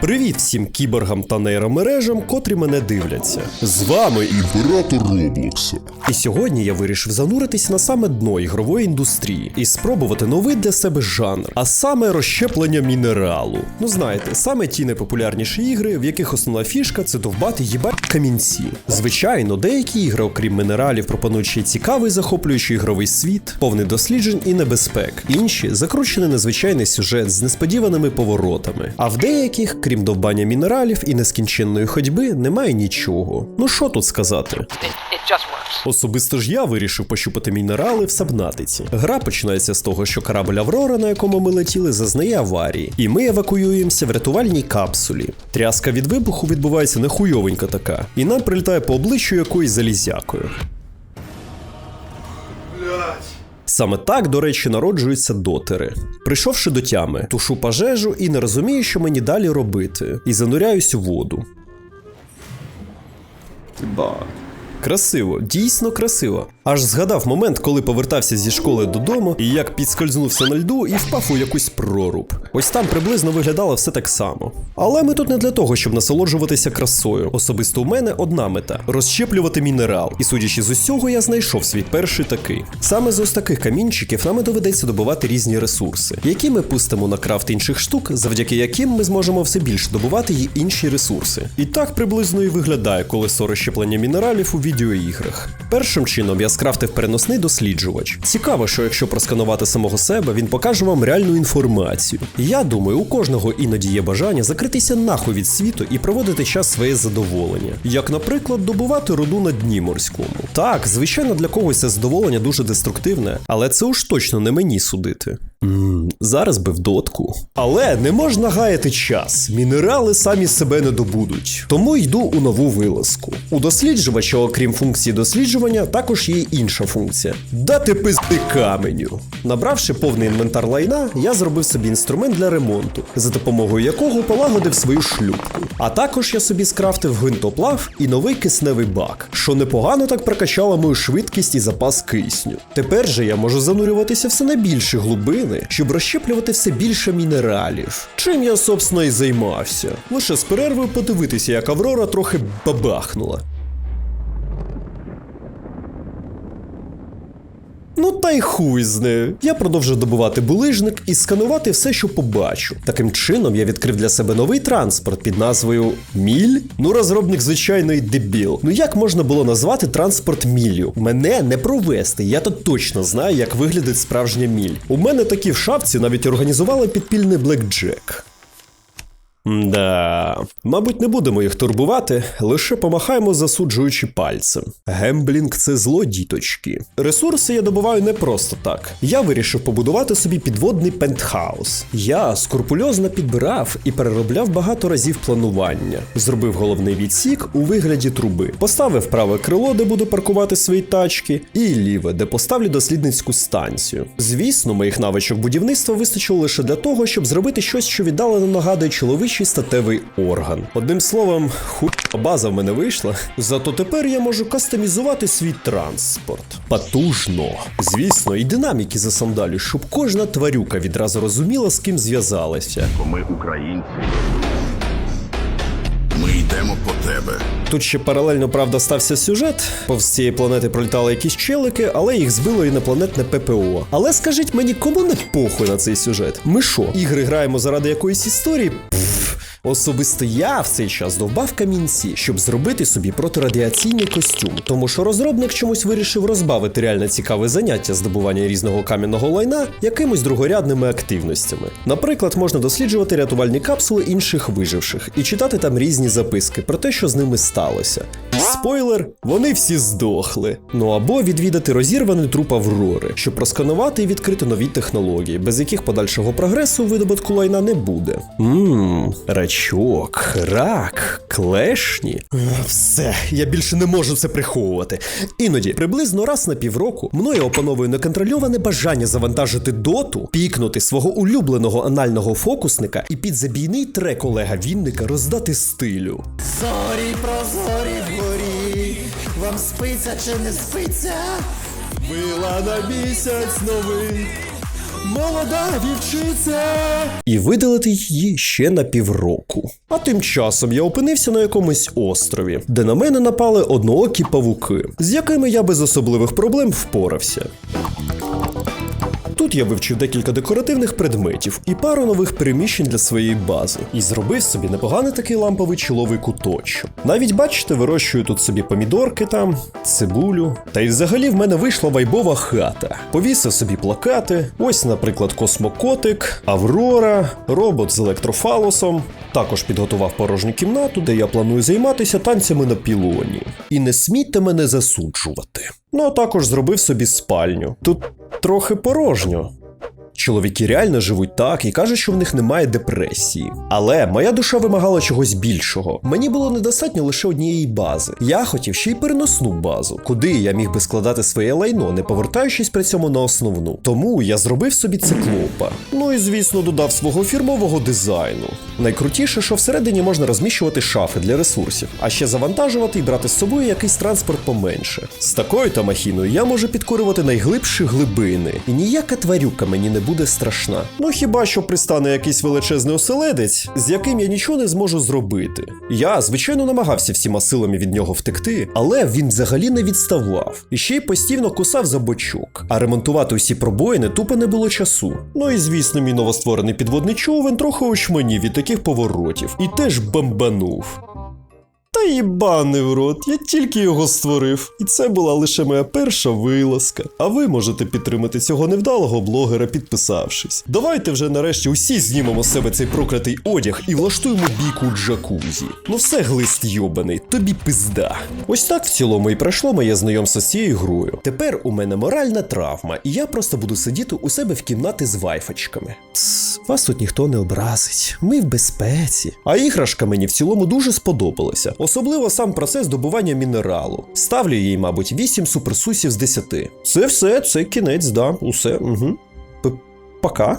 Привіт всім кіборгам та нейромережам, котрі мене дивляться. З вами Імператор Роблокса. і сьогодні я вирішив зануритись на саме дно ігрової індустрії і спробувати новий для себе жанр, а саме розщеплення мінералу. Ну знаєте, саме ті найпопулярніші ігри, в яких основна фішка це довбати їбать камінці. Звичайно, деякі ігри, окрім мінералів, пропонують ще цікавий захоплюючий ігровий світ, повний досліджень і небезпек. Інші закручений незвичайний сюжет з несподіваними поворотами. А в деяких, крім довбання мінералів і нескінченної ходьби, немає нічого. Ну що тут сказати? Особисто ж я вирішив пощупати мінерали в Сабнатиці. Гра починається з того, що корабль Аврора, на якому ми летіли, зазнає аварії, і ми евакуюємося в рятувальній капсулі. Тряска від вибуху відбувається нехуйовенька така, і нам прилітає по обличчю якоюсь залізякою. Саме так, до речі, народжуються дотери. Прийшовши до тями, тушу пожежу і не розумію, що мені далі робити, і зануряюсь у воду. Ба. Красиво, дійсно красиво. Аж згадав момент, коли повертався зі школи додому, і як підскользнувся на льду і впав у якусь проруб. Ось там приблизно виглядало все так само. Але ми тут не для того, щоб насолоджуватися красою. Особисто у мене одна мета розщеплювати мінерал. І судячи з усього, я знайшов свій перший такий. Саме з ось таких камінчиків нам доведеться добувати різні ресурси, які ми пустимо на крафт інших штук, завдяки яким ми зможемо все більше добувати й інші ресурси. І так приблизно і виглядає колесо розщеплення мінералів у відеоіграх. Першим чином я скрафтив переносний досліджувач. Цікаво, що якщо просканувати самого себе, він покаже вам реальну інформацію. Я думаю, у кожного іноді є бажання закритися нахуй від світу і проводити час своє задоволення. Як, наприклад, добувати руду на дні морському. Так, звичайно, для когось це задоволення дуже деструктивне, але це уж точно не мені судити. Ммм, зараз би в дотку. Але не можна гаяти час. Мінерали самі себе не добудуть. Тому йду у нову вилазку. У досліджувача, окрім функції досліджування, також є інша функція дати пизди каменю. Набравши повний інвентар лайна, я зробив собі інструмент для ремонту, за допомогою якого полагодив свою шлюпку. А також я собі скрафтив гвинтоплав і новий кисневий бак, що непогано так прокачало мою швидкість і запас кисню. Тепер же я можу занурюватися все на більші глибини, щоб розщеплювати все більше мінералів. Чим я, собственно, і займався. Лише з перервою подивитися, як Аврора трохи бабахнула. Ну та й хуй з нею. Я продовжив добувати булижник і сканувати все, що побачу. Таким чином я відкрив для себе новий транспорт під назвою Міль. Ну, розробник звичайний дебіл. Ну як можна було назвати транспорт міллю? Мене не провести. Я то точно знаю, як виглядить справжня міль. У мене такі в шапці навіть організували підпільний блекджек. Да, мабуть, не будемо їх турбувати, лише помахаємо засуджуючи пальцем. Гемблінг це зло, діточки. Ресурси я добуваю не просто так. Я вирішив побудувати собі підводний пентхаус. Я скрупульозно підбирав і переробляв багато разів планування. Зробив головний відсік у вигляді труби, поставив праве крило, де буду паркувати свої тачки, і ліве, де поставлю дослідницьку станцію. Звісно, моїх навичок будівництва вистачило лише для того, щоб зробити щось, що віддалено нагадує чоловічий статевий орган. Одним словом, хуй база в мене вийшла. Зато тепер я можу кастомізувати свій транспорт. Потужно. Звісно, і динаміки за сандалі, щоб кожна тварюка відразу розуміла, з ким зв'язалася. ми українці. Ми йдемо по тебе. Тут ще паралельно, правда, стався сюжет. Повз цієї планети пролітали якісь челики, але їх збило інопланетне ППО. Але скажіть мені, кому не похуй на цей сюжет? Ми що, ігри граємо заради якоїсь історії? Особисто я в цей час довбав камінці, щоб зробити собі протирадіаційний костюм, тому що розробник чомусь вирішив розбавити реально цікаве заняття здобування різного кам'яного лайна якимось другорядними активностями. Наприклад, можна досліджувати рятувальні капсули інших виживших і читати там різні записки про те, що з ними сталося. Спойлер, вони всі здохли. Ну або відвідати розірваний труп Аврори, щоб просканувати і відкрити нові технології, без яких подальшого прогресу видобутку лайна не буде. Ммм, рачок, рак, клешні. Все, я більше не можу це приховувати. Іноді, приблизно раз на півроку, мною опановує неконтрольоване бажання завантажити доту, пікнути свого улюбленого анального фокусника і під забійний трек Олега Вінника роздати стилю. Зорі прозорі вгорі, вам спиться чи не спиться? Вила на місяць новий. Молода вівчиця! І видалити її ще на півроку. А тим часом я опинився на якомусь острові, де на мене напали одноокі павуки, з якими я без особливих проблем впорався. Тут я вивчив декілька декоративних предметів і пару нових переміщень для своєї бази, і зробив собі непоганий такий ламповий чоловий куточок. Навіть бачите, вирощую тут собі помідорки там, цибулю. Та й взагалі в мене вийшла вайбова хата. Повісив собі плакати. Ось, наприклад, космокотик, Аврора, робот з електрофалосом. Також підготував порожню кімнату, де я планую займатися танцями на пілоні. І не смійте мене засуджувати. Ну а також зробив собі спальню. Тут трохи порожньо. Чоловіки реально живуть так і кажуть, що в них немає депресії. Але моя душа вимагала чогось більшого. Мені було недостатньо лише однієї бази. Я хотів ще й переносну базу, куди я міг би складати своє лайно, не повертаючись при цьому на основну. Тому я зробив собі циклопа. Ну і звісно, додав свого фірмового дизайну. Найкрутіше, що всередині можна розміщувати шафи для ресурсів, а ще завантажувати і брати з собою якийсь транспорт поменше. З такою та махіною я можу підкорювати найглибші глибини, і ніяка тварюка мені не буде страшна. Ну хіба що пристане якийсь величезний оселедець, з яким я нічого не зможу зробити. Я, звичайно, намагався всіма силами від нього втекти, але він взагалі не відставав і ще й постійно кусав за бочок. А ремонтувати усі пробоїни тупо не було часу. Ну і звісно, мій новостворений підводний човен трохи очманів від таких поворотів і теж бомбанув. Та їбаний в рот, я тільки його створив, і це була лише моя перша вилазка. А ви можете підтримати цього невдалого блогера, підписавшись. Давайте вже нарешті усі знімемо з себе цей проклятий одяг і влаштуємо бійку джакузі. Ну все, глист йобаний, тобі пизда. Ось так в цілому і пройшло моє знайомство з цією грою. Тепер у мене моральна травма, і я просто буду сидіти у себе в кімнаті з вайфочками. Тс, вас тут ніхто не образить. Ми в безпеці. А іграшка мені в цілому дуже сподобалася, особливо сам процес добування мінералу. Ставлю їй, мабуть, 8 суперсусів з 10. Це все, це кінець, да, усе. Угу. Пока.